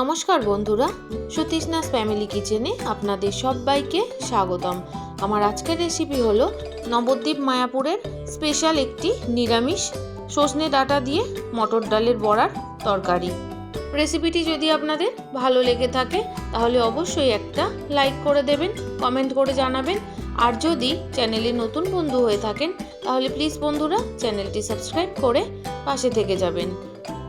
নমস্কার বন্ধুরা সতীশনাথ ফ্যামিলি কিচেনে আপনাদের সবাইকে স্বাগতম। আমার আজকের রেসিপি হলো নবদ্বীপ মায়াপুরের স্পেশাল একটি নিরামিষ সজনে ডাটা দিয়ে মটর ডালের বড়ার তরকারি। রেসিপিটি যদি আপনাদের ভালো লেগে থাকে, তাহলে অবশ্যই একটা লাইক করে দেবেন কমেন্ট করে জানাবেন। আর যদি চ্যানেলে নতুন বন্ধু হয়ে থাকেন, তাহলে প্লিজ বন্ধুরা চ্যানেলটি সাবস্ক্রাইব করে পাশে থেকে যাবেন।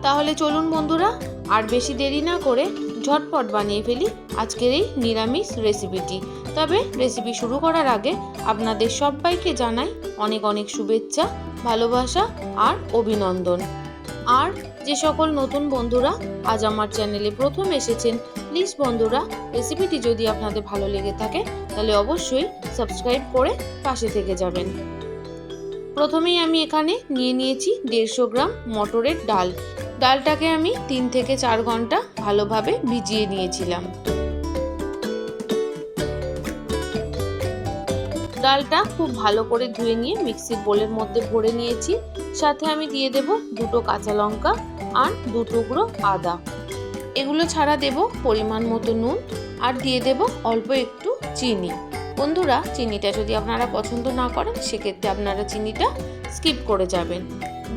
তাহলে চলুন বন্ধুরা, আর বেশি দেরি না করে ঝটপট বানিয়ে ফেলি আজকের এই নিরামিষ রেসিপিটি তবে রেসিপি শুরু করার আগে আপনাদের সবাইকে জানাই অনেক অনেক শুভেচ্ছা, ভালোবাসা আর অভিনন্দন। আর যে সকল নতুন বন্ধুরা আজ আমার চ্যানেলে প্রথম এসেছেন, প্লিজ বন্ধুরা রেসিপিটি যদি আপনাদের ভালো লেগে থাকে, তাহলে অবশ্যই সাবস্ক্রাইব করে পাশে থেকে যাবেন। প্রথমেই আমি এখানে নিয়ে নিয়েছি দেড়শো গ্রাম মটরের ডাল। ডালটাকে আমি তিন থেকে চার ঘণ্টা ভালোভাবে ভিজিয়ে নিয়েছিলাম। ডালটা খুব ভালো করে ধুয়ে নিয়ে মিক্সির বোলের মধ্যে ভরে নিয়েছি। সাথে আমি দিয়ে দেব দুটো কাঁচা লঙ্কা আর দু টুকরো আদা। এগুলো ছাড়া দেব পরিমাণ মতো নুন আর দিয়ে দেব অল্প একটু চিনি। বন্ধুরা, চিনিটা যদি আপনারা পছন্দ না করেন, সেক্ষেত্রে আপনারা চিনিটা স্কিপ করে যাবেন।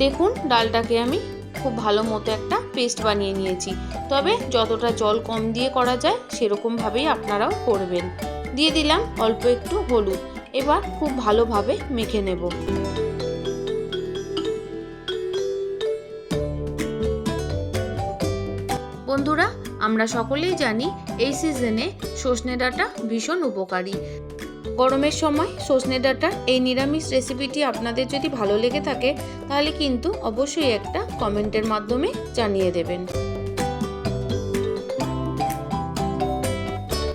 দেখুন, ডালটাকে আমি খুব ভালো মতো একটা পেস্ট বানিয়ে নিয়েছি। তবে যতটা জল কম দিয়ে করা যায়, সেরকমভাবেই আপনারাও করবেন। দিয়ে দিলাম অল্প একটু হলুদ। এবার খুব ভালোভাবে মেখে নেব। বন্ধুরা, আমরা সকলেই জানি এই সিজনে সজনে ডাঁটা ভীষণ উপকারী। গরমের সময় সজনে ডাঁটার এই নিরামিষ রেসিপিটি আপনাদের যদি ভালো লেগে থাকে, তাহলে কিন্তু অবশ্যই একটা কমেন্টের মাধ্যমে জানিয়ে দেবেন।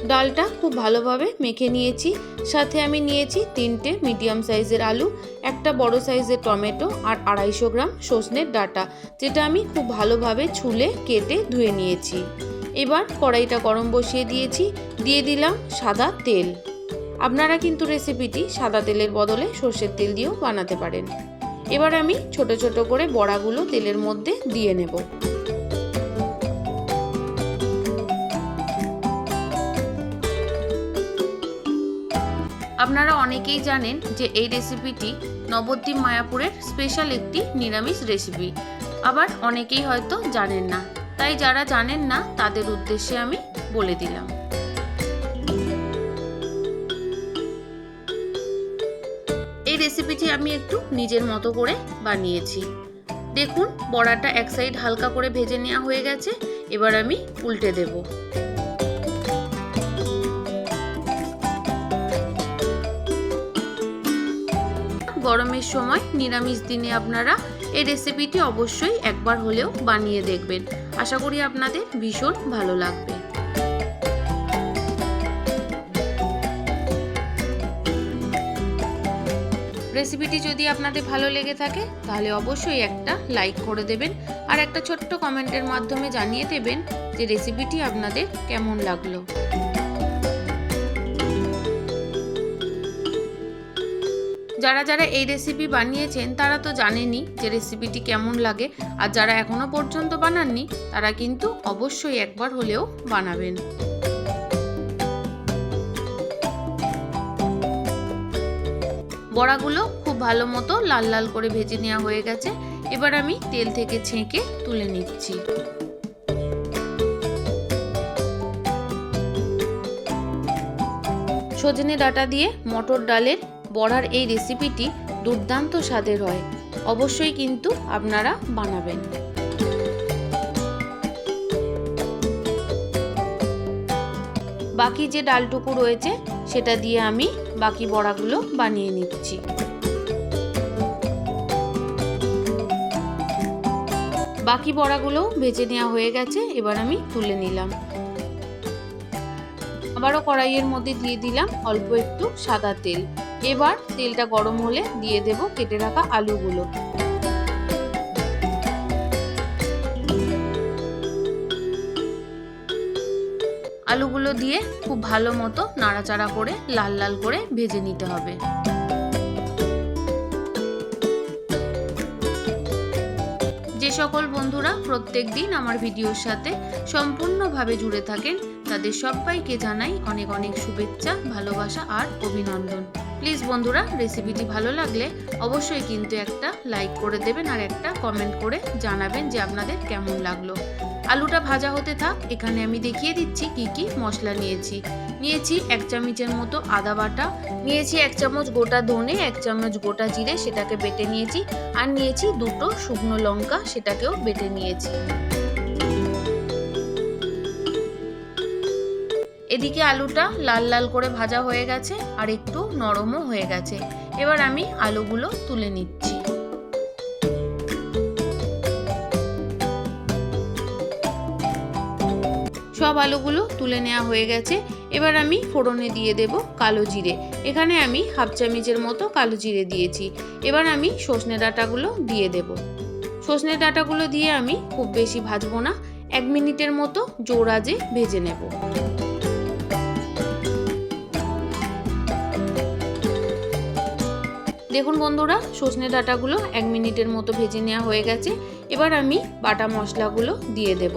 ডালটা খুব ভালোভাবে মেখে নিয়েছি। সাথে আমি নিয়েছি তিনটে মিডিয়াম সাইজের আলু, একটা বড় সাইজের টমেটো আর আড়াইশো গ্রাম সজনের ডাটা, যেটা আমি খুব ভালোভাবে ছুলে কেটে ধুয়ে নিয়েছি। এবার কড়াইটা গরম বসিয়ে দিয়েছি। দিয়ে দিলাম সাদা তেল। আপনারা কিন্তু রেসিপিটি সাদা তেলের বদলে সর্ষের তেল দিয়েও বানাতে পারেন। এবার আমি ছোট ছোট করে বড়াগুলো তেলের মধ্যে দিয়ে নেব। আপনারা অনেকেই জানেন যে এই রেসিপিটি নবদ্বীপ মায়াপুরের স্পেশাল একটি নিরামিষ রেসিপি আবার অনেকেই হয়তো জানেন না। তাই যারা জানেন না, তাদের উদ্দেশ্যে আমি বলে দিলাম। আমি একটু নিজের মতো করে বানিয়েছি। দেখুন, বড়াটা এক সাইড হালকা করে ভেজে নেওয়া হয়ে গেছে, এবার আমি উল্টে দেব। গরমের সময় নিরামিষ দিনে আপনারা এই রেসিপিটি অবশ্যই একবার হলেও বানিয়ে দেখবেন। আশা করি আপনাদের ভীষণ ভালো লাগবে। রেসিপিটি যদি আপনাদের ভালো লেগে থাকে, তাহলে অবশ্যই একটা লাইক করে দেবেন আর একটা ছোট্ট কমেন্টের মাধ্যমে জানিয়ে দেবেন যে রেসিপিটি আপনাদের কেমন লাগল। যারা যারা এই রেসিপি বানিয়েছেন, তারা তো জানেনই যে রেসিপিটি কেমন লাগে। আর যারা এখনও পর্যন্ত বানাননি, তারা কিন্তু অবশ্যই একবার হলেও বানাবেন। বড়াগুলো খুব ভালো মতো লাল লাল করে ভেজে নেওয়া হয়ে গেছে। এবার আমি তেল থেকে ছেঁকে তুলে নিচ্ছি। সজনে ডাটা দিয়ে মটর ডালের বড়ার এই রেসিপিটি দুর্দান্ত স্বাদের হয়। অবশ্যই কিন্তু আপনারা বানাবেন। বাকি যে ডালটুকু রয়েছে সেটা দিয়ে আমি বাকি বড়াগুলো বানিয়ে নিচ্ছি। বাকি বড়াগুলো ভেজে নেওয়া হয়ে গেছে, এবার আমি তুলে নিলাম। আবারও কড়াইয়ের মধ্যে দিয়ে দিলাম অল্প একটু সাদা তেল। এবার তেলটা গরম হলে দিয়ে দেব কেটে রাখা আলুগুলো। আলুগুলো দিয়ে খুব ভালো মতো নাড়াচাড়া করে লাল লাল করে ভেজে নিতে হবে। যে সকল বন্ধুরা প্রত্যেক দিন আমার ভিডিওর সাথে সম্পূর্ণভাবে জুড়ে থাকেন, তাদের সবাইকে জানাই অনেক অনেক শুভেচ্ছা, ভালোবাসা আর অভিনন্দন। প্লিজ বন্ধুরা, রেসিপিটি ভালো লাগলে অবশ্যই কিন্তু একটা লাইক করে দেবেন আর একটা কমেন্ট করে জানাবেন যে আপনাদের কেমন লাগল। আলুটা ভাজা হতে থাক, এখানে আমি দেখিয়ে দিচ্ছি কি কি মশলা নিয়েছি। নিয়েছি এক চামচের মতো আদা বাটা, নিয়েছি এক চামচ গোটা ধনে, এক চামচ গোটা জিরে, সেটাকে বেটে নিয়েছি, আর নিয়েছি দুটো শুকনো লঙ্কা, সেটাকেও বেটে নিয়েছি। এদিকে আলুটা লাল লাল করে ভাজা হয়ে গেছে, আর একটু নরমও হয়ে গেছে। এবার আমি আলুগুলো তুলে নিচ্ছি। সব আলুগুলো তুলে নেওয়া হয়ে গেছে। এবার আমি ফোড়নে দিয়ে দেব কালো জিরে। এখানে আমি হাফ চামিচের মতো কালো জিরে দিয়েছি। এবার আমি সজনে ডাঁটাগুলো দিয়ে দেব। সর্ষে ডাঁটাগুলো দিয়ে আমি খুব বেশি ভাজবো না। এক মিনিটের মতো জোর আজে ভেজে নেব। দেখুন বন্ধুরা সজনে ডাঁটাগুলো এক মিনিটের মতো ভেজে নেওয়া হয়ে গেছে। এবার আমি বাটা মশলাগুলো দিয়ে দেব।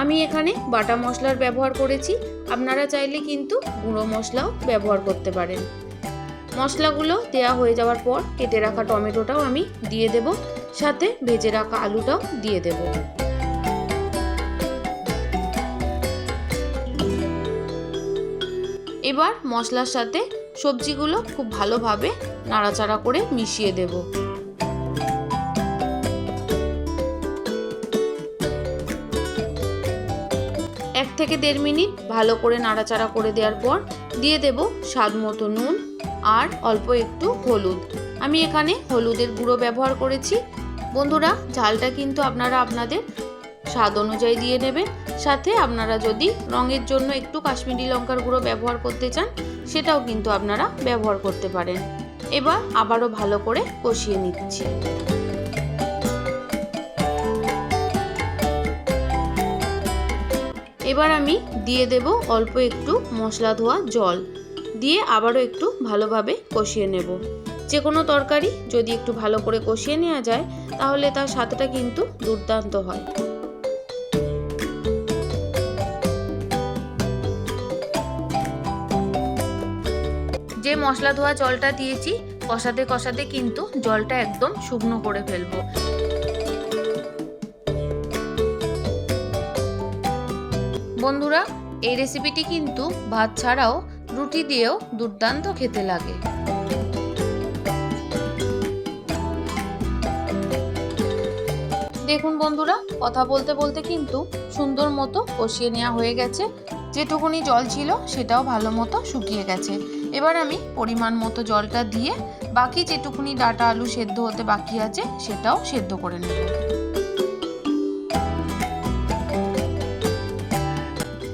আমি এখানে বাটা মশলার ব্যবহার করেছি। আপনারা চাইলে কিন্তু গুঁড়ো মশলাও ব্যবহার করতে পারেন। মশলাগুলো দেয়া হয়ে যাওয়ার পর কেটে রাখা টমেটোটাও আমি দিয়ে দেব। সাথে ভেজে রাখা আলুটাও দিয়ে দেবো। এবার মশলার সাথে সবজিগুলো খুব ভালোভাবে নাড়াচাড়া করে মিশিয়ে দেব। থেকে দেড় মিনিট ভালো করে নাড়াচাড়া করে দেওয়ার পর দিয়ে দেব স্বাদ মতো নুন আর অল্প একটু হলুদ। আমি এখানে হলুদের গুঁড়ো ব্যবহার করেছি। বন্ধুরা, ঝালটা কিন্তু আপনারা আপনাদের স্বাদ অনুযায়ী দিয়ে নেবেন। সাথে আপনারা যদি রঙের জন্য একটু কাশ্মীরি লঙ্কার গুঁড়ো ব্যবহার করতে চান, সেটাও কিন্তু আপনারা ব্যবহার করতে পারেন। এবার আবারও ভালো করে কষিয়ে নিচ্ছি। এবার আমি দিয়ে দেব অল্প একটু মশলা ধোয়া জল। দিয়ে আবারও একটু ভালোভাবে কষিয়ে নেব। যে কোনো তরকারি যদি একটু ভালো করে কষিয়ে নেওয়া যায়, তাহলে তার স্বাদটা কিন্তু দুর্দান্ত হয়। যে মশলা ধোয়া জলটা দিয়েছি, কষাতে কষাতে কিন্তু জলটা একদম শুকনো করে ফেলব। বন্ধুরা, এই রেসিপিটি কিন্তু ভাত ছাড়াও রুটি দিয়েও দুর্দান্ত খেতে লাগে। দেখুন বন্ধুরা, কথা বলতে বলতে কিন্তু সুন্দর মতো কষিয়ে নেওয়া হয়ে গেছে। যেটুকুনি জল ছিল সেটাও ভালো মতো শুকিয়ে গেছে। এবার আমি পরিমাণ মতো জলটা দিয়ে বাকি যেটুকুনি ডাটা আলু সেদ্ধ হতে বাকি আছে সেটাও সেদ্ধ করে নেব।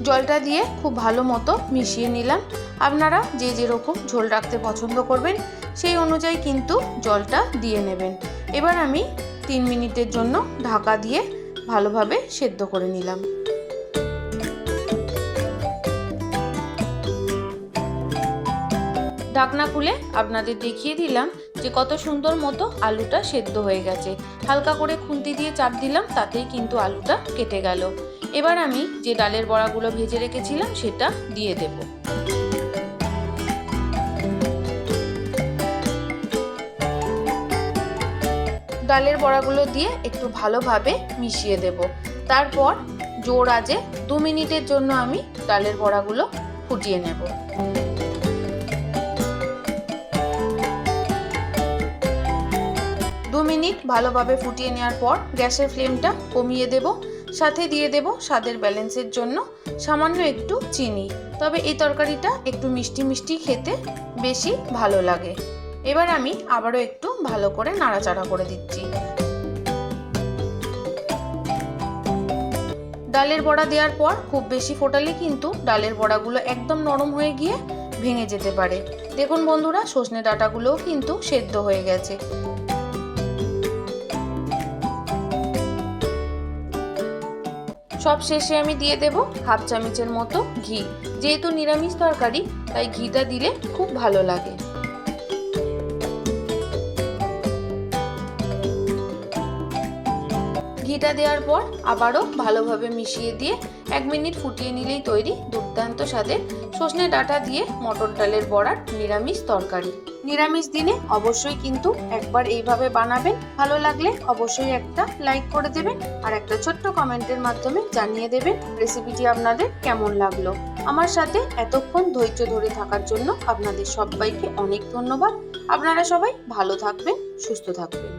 জলটা দিয়ে খুব ভালো মতো মিশিয়ে নিলাম। আপনারা যে যেরকম ঝোল রাখতে পছন্দ করবেন, সেই অনুযায়ী কিন্তু জলটা দিয়ে নেবেন। এবার আমি তিন মিনিটের জন্য ঢাকা দিয়ে ভালোভাবে সেদ্ধ করে নিলাম। ঢাকনা খুলে আপনাদের দেখিয়ে দিলাম যে কত সুন্দর মতো আলুটা সেদ্ধ হয়ে গেছে। হালকা করে খুন্তি দিয়ে চাপ দিলাম, তাতেই কিন্তু আলুটা কেটে গেল। এবার আমি যে ডালের বড়াগুলো ভেজে রেখেছিলাম, সেটা দিয়ে দেব। ডালের বড়াগুলো দিয়ে একটু ভালোভাবে মিশিয়ে দেব। তারপর জোর আজে দু মিনিটের জন্য আমি ডালের বড়াগুলো ফুটিয়ে নেব। দু মিনিট ভালোভাবে ফুটিয়ে নেওয়ার পর গ্যাসের ফ্লেমটা কমিয়ে দেব, সাথে দিয়ে দেব স্বাদের ব্যালেন্সের জন্য সামান্য একটু চিনি। তবে এই তরকারিটা একটু মিষ্টি মিষ্টি খেতে বেশি ভালো লাগে। এবার আমি আবারও একটু ভালো করে নাড়াচাড়া করে দিচ্ছি। ডালের বড়া দেওয়ার পর খুব বেশি ফোটালে কিন্তু ডালের বড়াগুলো একদম নরম হয়ে গিয়ে ভেঙে যেতে পারে। দেখুন বন্ধুরা, সজনে ডাঁটাগুলোও কিন্তু সেদ্ধ হয়ে গেছে। সব শেষে আমি দিয়ে দেব হাফ চামচের মতো ঘি। যেহেতু নিরামিষ তরকারি, তাই ঘিটা দিলে খুব ভালো লাগে। ঘিটা দেওয়ার পর আবারও ভালোভাবে মিশিয়ে দিয়ে এক মিনিট ফুটিয়ে নিলেই তৈরি দুর্দান্ত স্বাদের সজনে ডাঁটা দিয়ে মটর ডালের বড়ার নিরামিষ তরকারি। নিরামিষ দিনে অবশ্যই কিন্তু একবার এইভাবে বানাবেন। ভালো লাগলে অবশ্যই একটা লাইক করে দেবেন আর একটা ছোট্ট কমেন্টের মাধ্যমে জানিয়ে দেবেন রেসিপিটি আপনাদের কেমন লাগল। আমার সাথে এতক্ষণ ধৈর্য ধরে থাকার জন্য আপনাদের সবাইকে অনেক ধন্যবাদ। আপনারা সবাই ভালো থাকবেন, সুস্থ থাকবেন।